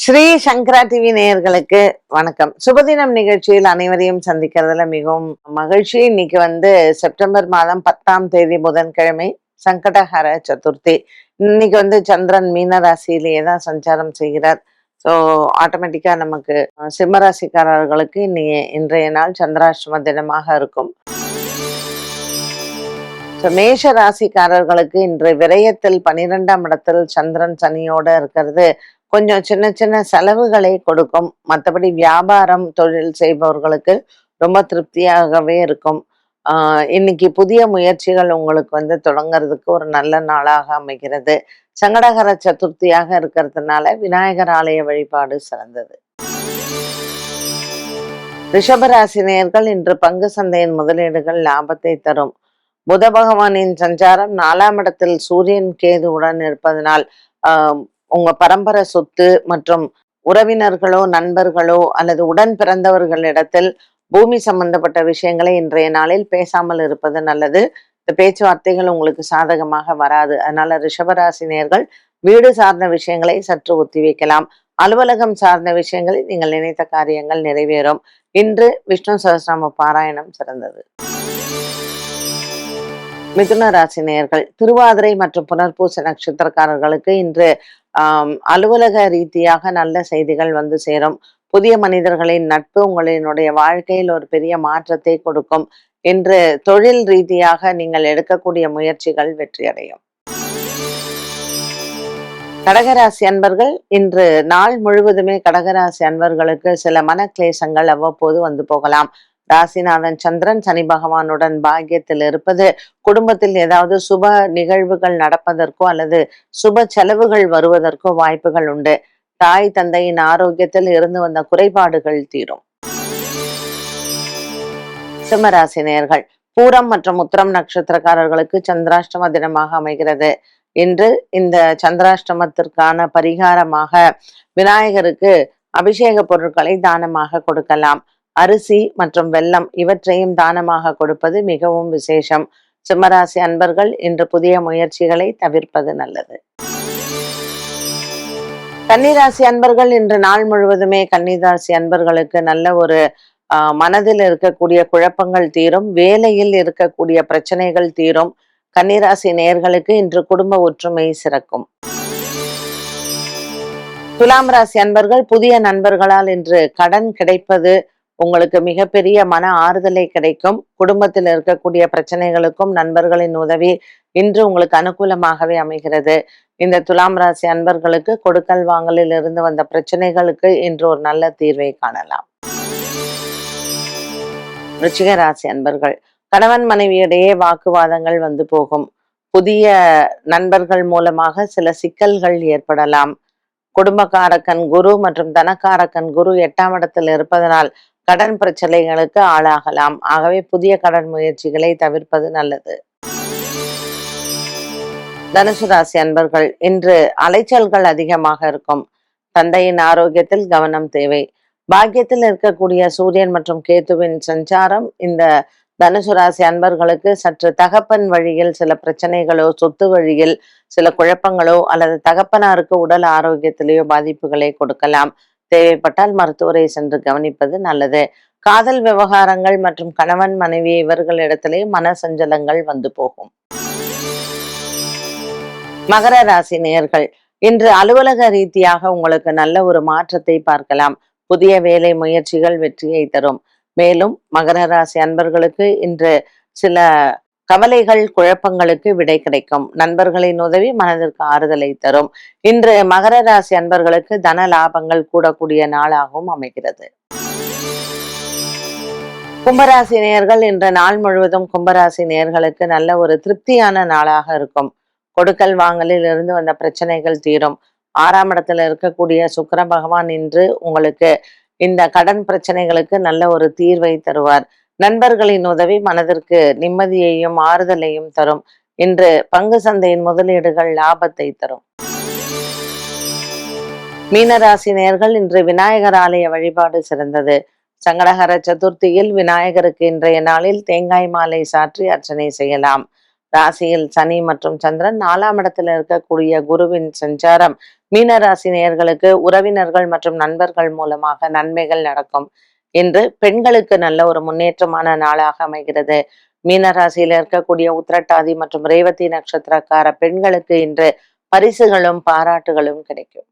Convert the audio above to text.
ஸ்ரீ சங்கரா TV நேயர்களுக்கு வணக்கம். சுபதினம் நிகழ்ச்சியில் அனைவரையும் சந்திக்கிறதுல மிகவும் மகிழ்ச்சி. இன்னைக்கு வந்து செப்டம்பர் மாதம் பத்தாம் தேதி புதன்கிழமை சங்கடஹர சதுர்த்தி. இன்னைக்கு வந்து சந்திரன் மீன ராசியிலேயே தான் சஞ்சாரம் செய்கிறார். ஸோ ஆட்டோமேட்டிக்கா நமக்கு சிம்மராசிக்காரர்களுக்கு சிம்ம ராசிக்காரர்களுக்கு இன்னைக்கு இன்றைய நாள் சந்திராஷ்டம தினமாக இருக்கும். ஸோ மேஷ ராசிக்காரர்களுக்கு இன்று விரயத்தில் பனிரெண்டாம் இடத்தில் சந்திரன் சனியோட இருக்கிறது. கொஞ்சம் சின்ன சின்ன செலவுகளை கொடுக்கும். மற்றபடி வியாபாரம் தொழில் செய்பவர்களுக்கு ரொம்ப திருப்தியாகவே இருக்கும். இன்னைக்கு புதிய முயற்சிகள் உங்களுக்கு வந்து தொடங்குறதுக்கு ஒரு நல்ல நாளாக அமைகிறது. சங்கடகர சதுர்த்தியாக இருக்கிறதுனால விநாயகர் ஆலய வழிபாடு சிறந்தது. ரிஷபராசினியர்கள் இன்று பங்கு சந்தையின் முதலீடுகள் லாபத்தை தரும். புத பகவானின் சஞ்சாரம் நாலாம் இடத்தில் சூரியன் கேதுவுடன் இருப்பதனால் உங்க பரம்பரை சொத்து மற்றும் உறவினர்களோ நண்பர்களோ அல்லது உடன் பிறந்தவர்களிடத்தில் பூமி சம்பந்தப்பட்ட விஷயங்களை இன்றைய நாளில் பேசாமல் இருப்பது நல்லது. இந்த பேச்சுவார்த்தைகள் உங்களுக்கு சாதகமாக வராது. அதனால ரிஷபராசினியர்கள் வீடு சார்ந்த விஷயங்களை சற்று ஒத்திவைக்கலாம் அலுவலகம் சார்ந்த விஷயங்களில் நீங்கள் நினைத்த காரியங்கள் நிறைவேறும். இன்று விஷ்ணு சகசிரம பாராயணம் சிறந்தது. மிதுன ராசி நேயர்கள் திருவாதிரை மற்றும் புனர்பூச நட்சத்திரக்காரர்களுக்கு இன்று அலுவலக ரீதியாக நல்ல செய்திகள் வந்து சேரும். புதிய மனிதர்களின் நட்பு உங்களினுடைய வாழ்க்கையில் ஒரு பெரிய மாற்றத்தை கொடுக்கும். என்று தொழில் ரீதியாக நீங்கள் எடுக்கக்கூடிய முயற்சிகள் வெற்றியடையும். கடகராசி அன்பர்கள் இன்று நாள் முழுவதுமே கடகராசி அன்பர்களுக்கு சில மனக்லேசங்கள் அவ்வப்போது வந்து போகலாம். ராசிநாதன் சந்திரன் சனி பகவானுடன் பாக்கியத்தில் இருப்பது குடும்பத்தில் ஏதாவது சுப நிகழ்வுகள் நடப்பதற்கோ அல்லது சுப செலவுகள் வருவதற்கோ வாய்ப்புகள் உண்டு. தாய் தந்தையின் ஆரோக்கியத்தில் இருந்து வந்த குறைபாடுகள் தீரும். சிம்மராசி நேர்கள் பூரம் மற்றும் உத்திரம் நட்சத்திரக்காரர்களுக்கு சந்திராஷ்டம தினமாக அமைகிறது. இன்று இந்த சந்திராஷ்டமத்திற்கான பரிகாரமாக விநாயகருக்கு அபிஷேக பொருட்களை தானமாக கொடுக்கலாம். அரிசி மற்றும் வெல்லம் இவற்றையும் தானமாக கொடுப்பது மிகவும் விசேஷம். சிம்மராசி அன்பர்கள் இன்று புதிய முயற்சிகளை தவிர்ப்பது நல்லது. கன்னிராசி அன்பர்கள் இன்று நாள் முழுவதுமே கன்னிராசி அன்பர்களுக்கு நல்ல ஒரு ஆஹ், மனதில் இருக்கக்கூடிய குழப்பங்கள் தீரும் வேலையில் இருக்கக்கூடிய பிரச்சனைகள் தீரும். கன்னிராசி நேயர்களுக்கு இன்று குடும்ப ஒற்றுமை சிறக்கும். துலாம் ராசி அன்பர்கள் புதிய நண்பர்களால் இன்று கடன் கிடைப்பது உங்களுக்கு மிகப்பெரிய மன ஆறுதலை கிடைக்கும். குடும்பத்தில் இருக்கக்கூடிய பிரச்சனைகளுக்கும் நண்பர்களின் உதவி இன்று உங்களுக்கு அனுகூலமாகவே அமைகிறது. இந்த துலாம் ராசி அன்பர்களுக்கு கொடுக்கல் வாங்கலில் இருந்து வந்த பிரச்சனைகளுக்கு இன்று ஒரு நல்ல தீர்வை காணலாம். ரிச்சிக ராசி அன்பர்கள் கணவன் மனைவியிடையே வாக்குவாதங்கள் வந்து போகும். புதிய நண்பர்கள் மூலமாக சில சிக்கல்கள் ஏற்படலாம். குடும்பக்காரக்கன் குரு மற்றும் தனக்காரக்கன் குரு எட்டாம் இடத்தில் இருப்பதனால் கடன் பிரச்சனைகளுக்கு ஆளாகலாம். ஆகவே புதிய கடன் முயற்சிகளை தவிர்ப்பது நல்லது. தனுசு ராசி அன்பர்கள் இன்று அலைச்சல்கள் அதிகமாக இருக்கும். தந்தையின் ஆரோக்கியத்தில் கவனம் தேவை. பாக்கியத்தில் இருக்கக்கூடிய சூரியன் மற்றும் கேத்துவின் சஞ்சாரம் இந்த தனுசு ராசி அன்பர்களுக்கு சற்று தகப்பன் வழியில் சில பிரச்சனைகளோ சொத்து வழியில் சில குழப்பங்களோ அல்லது தகப்பனாருக்கு உடல் ஆரோக்கியத்திலேயோ பாதிப்புகளை கொடுக்கலாம். தேவைப்பட்டால் மருத்துவரை சென்று கவனிப்பது நல்லது. காதல் விவகாரங்கள் மற்றும் கணவன் மனைவி இவர்களிடத்திலே மன சஞ்சலங்கள் வந்து போகும். மகர ராசி நேர்கள் இன்று அலுவலக ரீதியாக உங்களுக்கு நல்ல ஒரு மாற்றத்தை பார்க்கலாம். புதிய வேலை முயற்சிகள் வெற்றியை தரும். மேலும் மகர ராசி அன்பர்களுக்கு இன்று சில கவலைகள் குழப்பங்களுக்கு விடை கிடைக்கும். நண்பர்களின் உதவி மனதிற்கு ஆறுதலை தரும். இன்று மகர ராசி அன்பர்களுக்கு தன லாபங்கள் கூடக்கூடிய நாளாகவும் அமைகிறது. கும்பராசி நேயர்கள் இன்று நாள் முழுவதும் கும்பராசி நேர்களுக்கு நல்ல ஒரு திருப்தியான நாளாக இருக்கும். கொடுக்கல் வாங்கலில் இருந்து வந்த பிரச்சனைகள் தீரும். ஆறாம் இடத்துல இருக்கக்கூடிய சுக்கர பகவான் இன்று உங்களுக்கு இந்த கடன் பிரச்சனைகளுக்கு நல்ல ஒரு தீர்வை தருவார். நண்பர்களின் உதவி மனதிற்கு நிம்மதியையும் ஆறுதலையும் தரும். இன்று பங்கு சந்தையின் முதலீடுகள் லாபத்தை தரும். மீனராசி நேயர்கள் இன்று விநாயகர் ஆலய வழிபாடு சிறந்தது. சங்கடகர சதுர்த்தியில் விநாயகருக்கு இன்றைய நாளில் தேங்காய் மாலை சாற்றி அர்ச்சனை செய்யலாம். ராசியில் சனி மற்றும் சந்திரன் நாலாம் இடத்துல இருக்கக்கூடிய குருவின் சஞ்சாரம் மீனராசி நேயர்களுக்கு உறவினர்கள் மற்றும் நண்பர்கள் மூலமாக நன்மைகள் நடக்கும். இன்று பெண்களுக்கு நல்ல ஒரு முன்னேற்றமான நாளாக அமைகிறது. மீனராசியில இருக்கக்கூடிய உத்திரட்டாதி மற்றும் ரேவதி நட்சத்திரக்கார பெண்களுக்கு இன்று பரிசுகளும் பாராட்டுகளும் கிடைக்கும்.